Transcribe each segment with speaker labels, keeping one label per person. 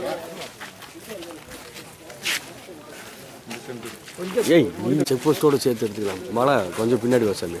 Speaker 1: Gracias. ஏய் check போஸ்ட்டோடு சேர்த்து எடுத்துக்கலாம். மழை கொஞ்சம் பின்னாடி வா சாமி.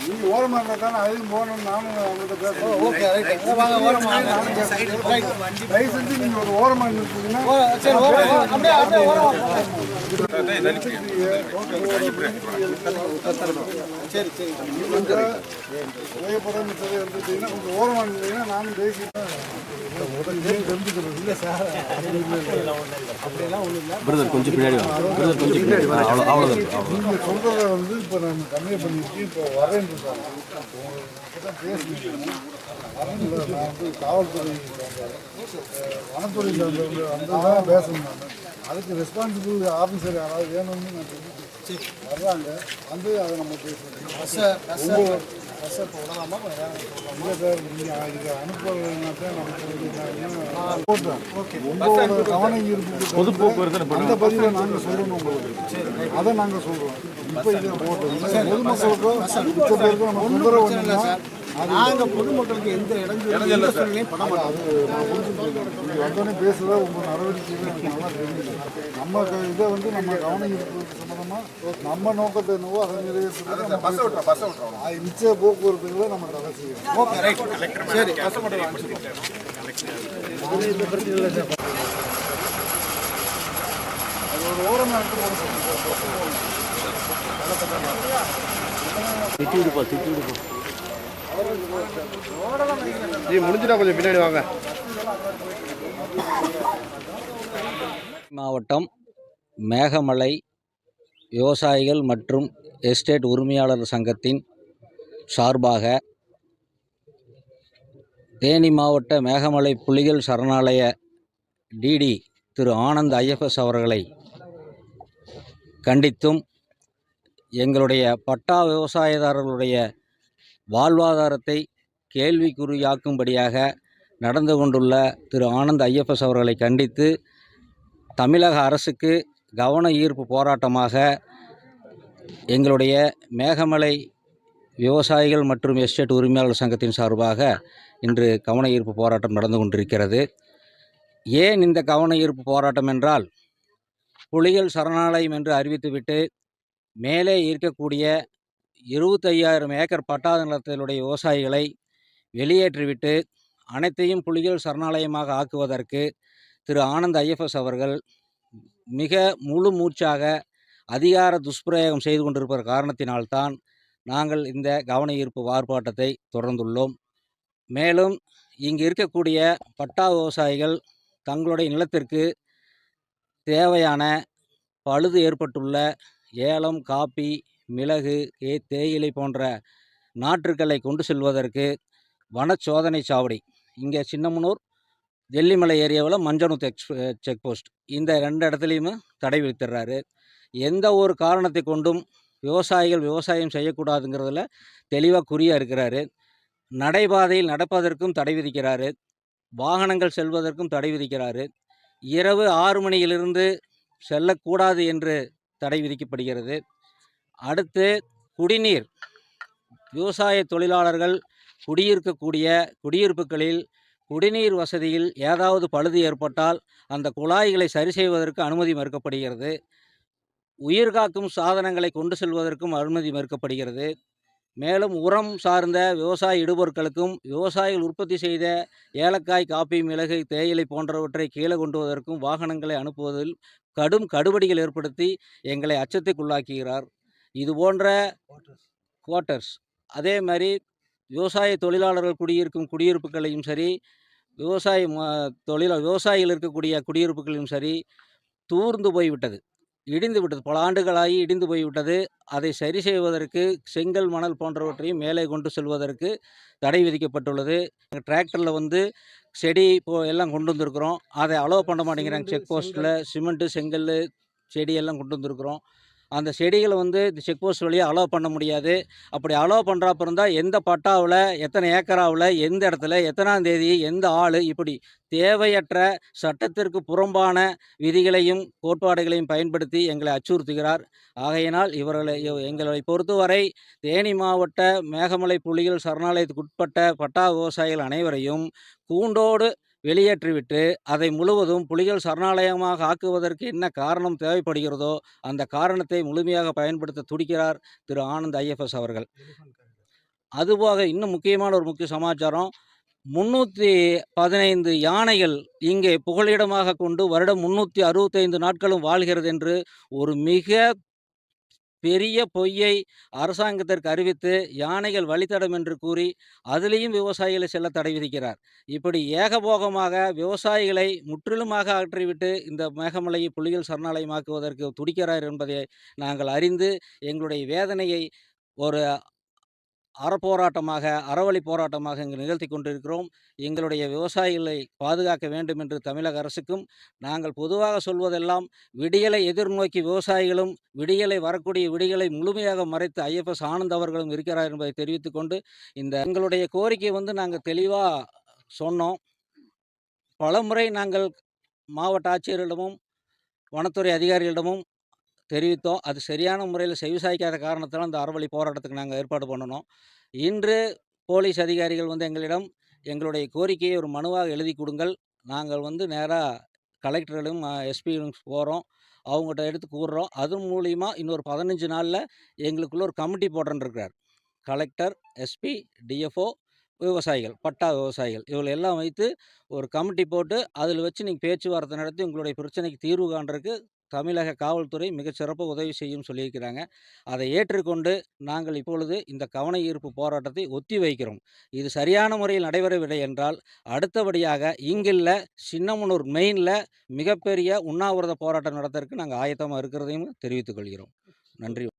Speaker 2: நீங்க ஓரமா இருந்தா தானே அதுவும் போகணும் நானும் அவங்ககிட்ட பேசுறேன் ஓகே தயவு செஞ்சு நீங்க ஒரு ஓரமா நிறுத்தீங்கன்னா சரி சரி கொஞ்சம் புகைப்படம் மிச்சதை எடுத்துட்டீங்கன்னா கொஞ்சம் ஓரமா நின்றீங்கன்னா நானும் பேசிட்டேன் இல்லை சார். ஒன்றும் இல்லை
Speaker 1: பிரதர் கொஞ்சம் பின்னாடி வா பிரதர் கொஞ்சம் பின்னாடி வா அவ்வளோ அவ்வளோதான்.
Speaker 2: நீங்க சொல்றத வந்து இப்போ நான் கன்வே பண்ணிட்டு இப்போ வரேன். காவல்துறை வனத்துறை சார்ந்தவங்க வந்து தான் பேசணும் நான் அதுக்கு ரெஸ்பான்சிபிள் ஆஃபீஸர் யாராவது வேணும்னு நான் சொல்லிட்டு வர்றாங்க வந்து அதை நம்ம பேசுறோம் உங்க- இல்லை சார் நீங்கள் இதுக்கு அனுப்புறதுனா தான் நமக்கு போட்டேன் உங்களோட கவன ஈர்ப்புக்கு பொது போக்குவரத்து அந்த பதிவை நாங்கள் சொல்லணும் உங்களுக்கு அதை நாங்கள் சொல்கிறோம் போட்டோம் பொதுமக்களுக்கோ
Speaker 3: எந்த எந்த சூழ்நிலையும்
Speaker 2: அது நீங்கள் வந்தோடனே பேசுகிற உங்கள் நடவடிக்கைகள் எனக்கு நல்லா தெரியுது. நம்ம இதை வந்து நம்ம கவன ஈர்ப்பு சம்மந்தமாக நம்ம நோக்கத்தை என்னவோ அதை நிறைவேற்றுறது மிச்ச போக்குவரத்துகளை நம்ம தடை செய்யணும்
Speaker 3: சரி.
Speaker 2: அது ஒரு ஓரமாக எடுத்து போட சொல்லுங்க
Speaker 1: திட்டி விடுப்பா திட்டி விடுப்பா
Speaker 4: முடிஞ்சுட்டா கொஞ்சம் பின்னாடி வாங்க.
Speaker 5: மாவட்டம் மேகமலை விவசாயிகள் மற்றும் எஸ்டேட் உரிமையாளர் சங்கத்தின் சார்பாக தேனி மாவட்ட மேகமலை புலிகள் சரணாலய டிடி திரு ஆனந்த் ஐஎஃப்எஸ் அவர்களை கண்டித்தும் எங்களுடைய பட்டா விவசாயதாரர்களுடைய வாழ்வாதாரத்தை கேள்விக்குறியாக்கும்படியாக நடந்து கொண்டுள்ள திரு ஆனந்த் ஐஎஃப்எஸ் அவர்களை கண்டித்து தமிழக அரசுக்கு கவன ஈர்ப்பு போராட்டமாக எங்களுடைய மேகமலை விவசாயிகள் மற்றும் எஸ்டேட் உரிமையாளர் சங்கத்தின் சார்பாக இன்று கவன ஈர்ப்பு போராட்டம் நடந்து கொண்டிருக்கிறது. ஏன் இந்த கவன ஈர்ப்பு போராட்டம் என்றால் புலிகள் சரணாலயம் என்று அறிவித்துவிட்டு மேலே இருக்கக்கூடிய இருபத்தையாயிரம் ஏக்கர் பட்டா நிலத்தினுடைய விவசாயிகளை வெளியேற்றிவிட்டு அனைத்தையும் புலிகள் சரணாலயமாக ஆக்குவதற்கு திரு ஆனந்த் ஐஎஃப்எஸ் அவர்கள் மிக முழு மூச்சாக அதிகார துஷ்பிரயோகம் செய்து கொண்டிருப்பற காரணத்தினால்தான் நாங்கள் இந்த கவன ஈர்ப்பு ஆர்ப்பாட்டத்தை தொடர்ந்துள்ளோம். மேலும் இங்கு இருக்கக்கூடிய பட்டா விவசாயிகள் தங்களுடைய நிலத்திற்கு தேவையான பழுது ஏற்பட்டுள்ள ஏலம் காப்பி மிளகு ஏ தேயிலை போன்ற நாற்றுக்களை கொண்டு செல்வதற்கு வன சோதனை சாவடி. இங்கே சின்னமனூர் வெள்ளிமலை ஏரியாவில் மஞ்சனூத் எக்ஸ் செக் போஸ்ட். இந்த ரெண்டு இடத்துலையுமே தடை விதித்துறாரு. எந்த ஒரு காரணத்தை கொண்டும் விவசாயிகள் விவசாயம் செய்யக்கூடாதுங்கிறதுல தெளிவாக குறியாக இருக்கிறாரு. நடைபாதையில் நடப்பதற்கும் தடை விதிக்கிறாரு. வாகனங்கள் செல்வதற்கும் தடை விதிக்கிறாரு. இரவு ஆறு மணியிலிருந்து செல்லக்கூடாது என்று தடை விதிக்கப்படுகிறது. அடுத்து குடிநீர். விவசாய தொழிலாளர்கள் குடியிருக்கக்கூடிய குடியிருப்புகளில் குடிநீர் வசதியில் ஏதாவது பழுது ஏற்பட்டால் அந்த குழாய்களை சரி செய்வதற்கு அனுமதி மறுக்கப்படுகிறது. உயிர்காக்கும் சாதனங்களை கொண்டு செல்வதற்கும் அனுமதி மறுக்கப்படுகிறது. மேலும் உரம் சார்ந்த விவசாய இடுபொருட்களுக்கும் விவசாயிகள் உற்பத்தி செய்த ஏலக்காய் காப்பி மிளகு தேயிலை போன்றவற்றை கீழே கொண்டுவதற்கும் வாகனங்களை அனுப்புவதில் கடும் கடுபடிகள் ஏற்படுத்தி எங்களை அச்சத்துக்குள்ளாக்குகிறார். இது போன்ற குவார்ட்டர்ஸ் அதே மாதிரி விவசாய தொழிலாளர்கள் குடியிருக்கும் குடியிருப்புகளையும் சரி விவசாய தொழிலா விவசாயிகள் இருக்கக்கூடிய குடியிருப்புகளையும் சரி தூர்ந்து போய்விட்டது. இடிந்து விட்டது. பல ஆண்டுகளாகி இடிந்து போய்விட்டது அதை சரி செய்வதற்கு செங்கல் மணல் போன்றவற்றையும் மேலே கொண்டு செல்வதற்கு தடை விதிக்கப்பட்டுள்ளது. டிராக்டரில் வந்து செடி இப்போ எல்லாம் கொண்டு வந்திருக்கிறோம். அதை அலோவ் பண்ண மாட்டேங்கிறாங்க. செக் போஸ்ட்டில் சிமெண்ட்டு செங்கல் செடி எல்லாம் கொண்டு வந்திருக்கிறோம். அந்த செடிகளை வந்து இந்த செக் போஸ்ட் வழியாக அலோவ் பண்ண முடியாது. அப்படி அலோவ் பண்ணுறாப்ப இருந்தால் எந்த பட்டாவில் எத்தனை ஏக்கராவில் எந்த இடத்துல எத்தனாம் தேதி எந்த ஆள் இப்படி தேவையற்ற சட்டத்திற்கு புறம்பான விதிகளையும் கோட்பாடுகளையும் பயன்படுத்தி எங்களை அச்சுறுத்துகிறார். ஆகையினால் இவர்களை எங்களை பொறுத்தவரை தேனி மாவட்ட மேகமலை புலிகள் சரணாலயத்துக்கு உட்பட்ட பட்டா விவசாயிகள் அனைவரையும் கூண்டோடு வெளியேற்றிவிட்டு அதை முழுவதும் புலிகள் சரணாலயமாக ஆக்குவதற்கு என்ன காரணம் தேவைப்படுகிறதோ அந்த காரணத்தை முழுமையாக பயன்படுத்த துடிக்கிறார் திரு ஆனந்த் ஐஎஃப்எஸ் அவர்கள். அதுபோக இன்னும் முக்கியமான ஒரு முக்கிய சமாச்சாரம் முன்னூற்றி பதினைந்து யானைகள் இங்கே புகலிடமாக கொண்டு வருடம் முன்னூற்றி அறுபத்தைந்து நாட்களும் வாழ்கிறது என்று ஒரு மிக பெரிய பொய்யை அரசாங்கத்திற்கு அறிவித்து யானைகள் வழித்தடம் என்று கூறி அதிலேயும் விவசாயிகளை செல்ல தடை விதிக்கிறார். இப்படி ஏகபோகமாக விவசாயிகளை முற்றிலுமாக அகற்றிவிட்டு இந்த மேகமலையை புலிகள் சரணாலயமாக்குவதற்கு துடிக்கிறார் என்பதை நாங்கள் அறிந்து எங்களுடைய வேதனையை ஒரு அறப்போராட்டமாக அறவழி போராட்டமாக இங்கு நிகழ்த்தி கொண்டிருக்கிறோம். எங்களுடைய விவசாயிகளை பாதுகாக்க வேண்டும் என்று தமிழக அரசுக்கும் நாங்கள் பொதுவாக சொல்வதெல்லாம் விடியலை எதிர்நோக்கி விவசாயிகளும் விடியலை வரக்கூடிய விடியலை முழுமையாக மறைத்து ஐஎஃப்எஸ் ஆனந்த் அவர்களும் இருக்கிறார் என்பதை தெரிவித்துக்கொண்டு இந்த எங்களுடைய கோரிக்கை வந்து நாங்கள் தெளிவாக சொன்னோம். பலமுறை நாங்கள் மாவட்ட ஆட்சியரிடமும் வனத்துறை அதிகாரிகளிடமும் தெரிவித்தோம். அது சரியான முறையில் செவிசாய்க்காத காரணத்தால் அந்த அறவழி போராட்டத்துக்கு நாங்கள் ஏற்பாடு பண்ணணும் இன்று போலீஸ் அதிகாரிகள் வந்து எங்களிடம் எங்களுடைய கோரிக்கையை ஒரு மனுவாக எழுதி கொடுங்கள். நாங்கள் வந்து நேராக கலெக்டர்களும் எஸ்பியும் போகிறோம் அவங்ககிட்ட எடுத்து கூறுறோம். அது மூலிமா இன்னொரு பதினஞ்சு நாளில் எங்களுக்குள்ள ஒரு கமிட்டி போட்டுருக்கிறார் கலெக்டர் எஸ்பி டிஎஃப்ஓ விவசாயிகள் பட்டா விவசாயிகள் இவங்களை எல்லாம் வைத்து ஒரு கமிட்டி போட்டு அதில் வச்சு நீங்கள் பேச்சுவார்த்தை நடத்தி உங்களுடைய பிரச்சனைக்கு தீர்வு காண்றதுக்கு தமிழக காவல்துறை மிகச்சிறப்பு உதவி செய்யும் சொல்லியிருக்கிறாங்க. அதை ஏற்றுக்கொண்டு நாங்கள் இப்பொழுது இந்த கவன ஈர்ப்பு போராட்டத்தை ஒத்தி வைக்கிறோம். இது சரியான முறையில் நடைபெறவில்லை என்றால் அடுத்தபடியாக இங்குள்ள சின்னமனூர் மெயினில் மிகப்பெரிய உண்ணாவிரத போராட்டம் நடத்துறதுக்கு நாங்கள் ஆயத்தமாக இருக்கிறதையும் தெரிவித்துக் கொள்கிறோம். நன்றி.